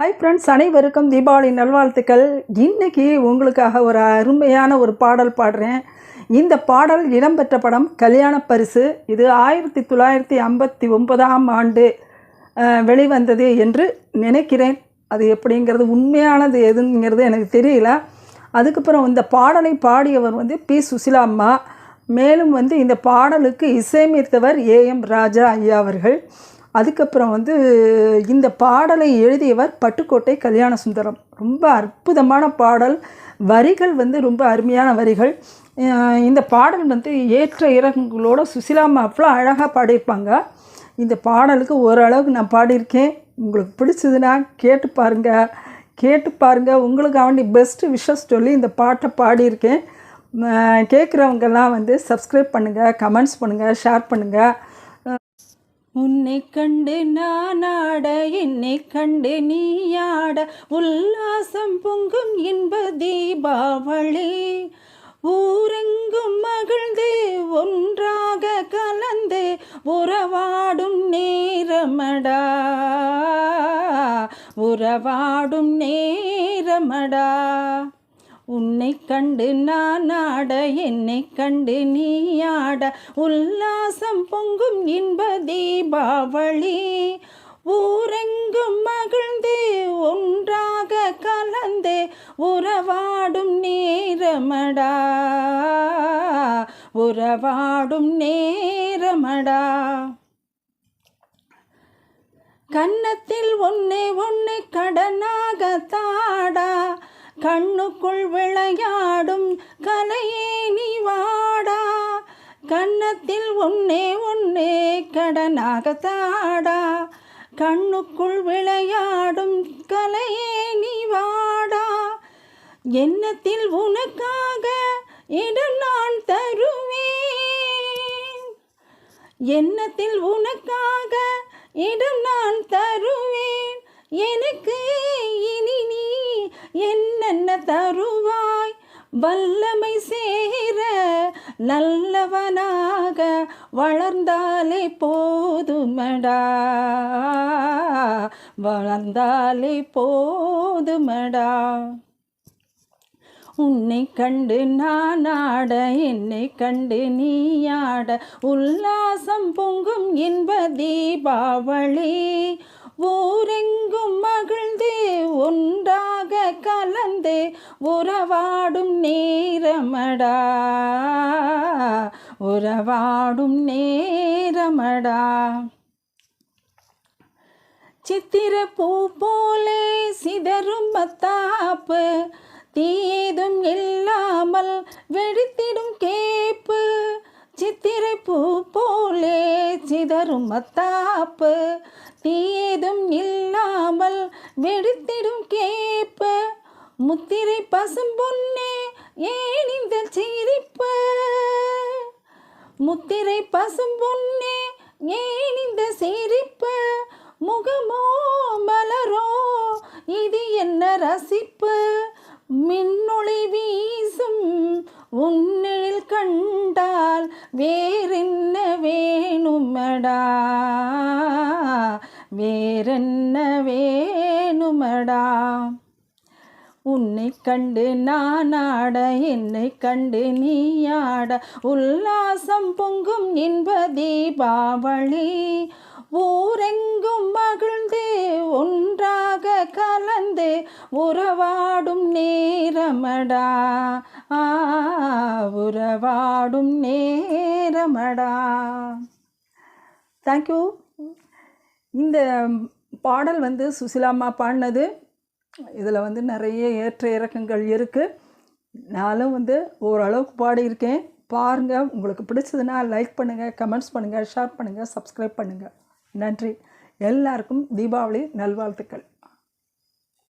Hi friends அனைவருக்கும் தீபாவளி நல்வாழ்த்துக்கள். இன்னைக்கு உங்களுக்காக ஒரு அருமையான ஒரு பாடல் பாடுறேன். இந்த பாடல் இடம்பெற்ற படம் கல்யாண பரிசு. இது ஆயிரத்தி தொள்ளாயிரத்தி ஐம்பத்தி ஒன்பதாம் ஆண்டு வெளிவந்தது என்று நினைக்கிறேன். அது எப்படிங்கிறது உண்மையானது எதுங்கிறது எனக்கு தெரியல. அதுக்கப்புறம் இந்த பாடலை பாடியவர் வந்து பி. சுசிலா அம்மா. மேலும் வந்து இந்த பாடலுக்கு இசையமைத்தவர் ஏஎம் ராஜா ஐயா அவர்கள். அதுக்கப்புறம் வந்து இந்த பாடலை எழுதியவர் பட்டுக்கோட்டை கல்யாண சுந்தரம் ரொம்ப அற்புதமான பாடல். வரிகள் வந்து ரொம்ப அருமையான வரிகள். இந்த பாடல் வந்து ஏற்ற இறக்கங்களோட சுசிலாமா அவ்வளோ அழகாக பாடியிருப்பாங்க. இந்த பாடலுக்கு ஓரளவுக்கு நான் பாடியிருக்கேன். உங்களுக்கு பிடிச்சதுன்னா கேட்டு பாருங்கள் கேட்டு பாருங்கள் உங்களுக்கு அவண்டி பெஸ்ட்டு விஷஸ் சொல்லி இந்த பாட்டை பாடியிருக்கேன். கேட்குறவங்கெல்லாம் வந்து சப்ஸ்கிரைப் பண்ணுங்கள் கமெண்ட்ஸ் பண்ணுங்கள் ஷேர் பண்ணுங்கள் உன்னை கண்டு நான் ஆட என்னை கண்டு நீ ஆட. உல்லாசம் பொங்கும் இன்ப தீபாவளி. ஊரெங்கும் மகிழ்ந்து ஒன்றாக கலந்து உறவாடும் நேரமடா. உறவாடும் நேரமடா. உன்னை கண்டு நான் ஆட என்னை கண்டு நீ ஆட. உல்லாசம் பொங்கும் இன்ப தீபாவளி ஊரெங்கும் மகிழ்ந்து ஒன்றாக கலந்து உறவாடும் நேரமடா. உறவாடும் நேரமடா. கன்னத்தில் ஒன்னே ஒன்னே கடனாக தாடா. கண்ணுக்குள் விளையாடும் கலையே நீ வாடா. கன்னத்தில் ஒன்னே ஒன்னே கடனாக தாடா. கண்ணுக்குள் விளையாடும் கலையே நீ வாடா. எண்ணத்தில் உனக்காக இடம் நான் தருவேன். எண்ணத்தில் உனக்காக இடம் நான் தருவேன். எனக்கு தருவாய். வல்லமை சேர நல்லவனாக வளர்ந்தாலே போதுமடா. வளர்ந்தாலே போதுமடா. உன்னை கண்டு நான் ஆட என்னை கண்டு நீ ஆட உல்லாசம் பொங்கும் இன்ப தீபாவளி. ஊரெங்கும் மகிழ்ந்தே ஒன்றா வந்து உறவாடும் நேரமடா. உறவாடும் நேரமடா. சித்திர பூ போலே சிதறும் மத்தாப்பு தீதும் இல்லாமல் வெடித்திடும் கேப்பு. சித்திரை பூ போலே சிதறும் மத்தாப்பு தீதும் இல்லாமல் வெடித்திடும் கேப்பு. முத்திரை பசும் பொன்னே ஏன் இந்த சிரிப்பு? முத்திரை பசும் பொன்னே ஏன் இந்த சிரிப்பு? முகமோ மலரோ இது என்ன ரசிப்பு? மின்னொளி வீசும் உன்னில் கண்டால் வேறென்ன வேணுமடா? வேறென்ன வேணுமடா? உன்னை கண்டு நான் ஆட என்னை கண்டு நீ ஆட. உல்லாசம் பொங்கும் இன்ப தீபாவளி ஊரெங்கும் மகிழ்ந்து ஒன்றாக கலந்து உறவாடும் நேரமடா. ஆ உறவாடும் நேரமடா. தேங்க்யூ இந்த பாடல் வந்து சுசிலாம்மா பாடினது இதில் வந்து நிறைய ஏற்ற இறக்கங்கள் இருக்குது நானும் வந்து ஓரளவுக்கு பாடியிருக்கேன். பாருங்கள் உங்களுக்கு பிடிச்சதுன்னா லைக் பண்ணுங்கள் கமெண்ட்ஸ் பண்ணுங்கள் ஷேர் பண்ணுங்கள் சப்ஸ்கிரைப் பண்ணுங்கள் நன்றி. எல்லாருக்கும் தீபாவளி நல்வாழ்த்துக்கள்.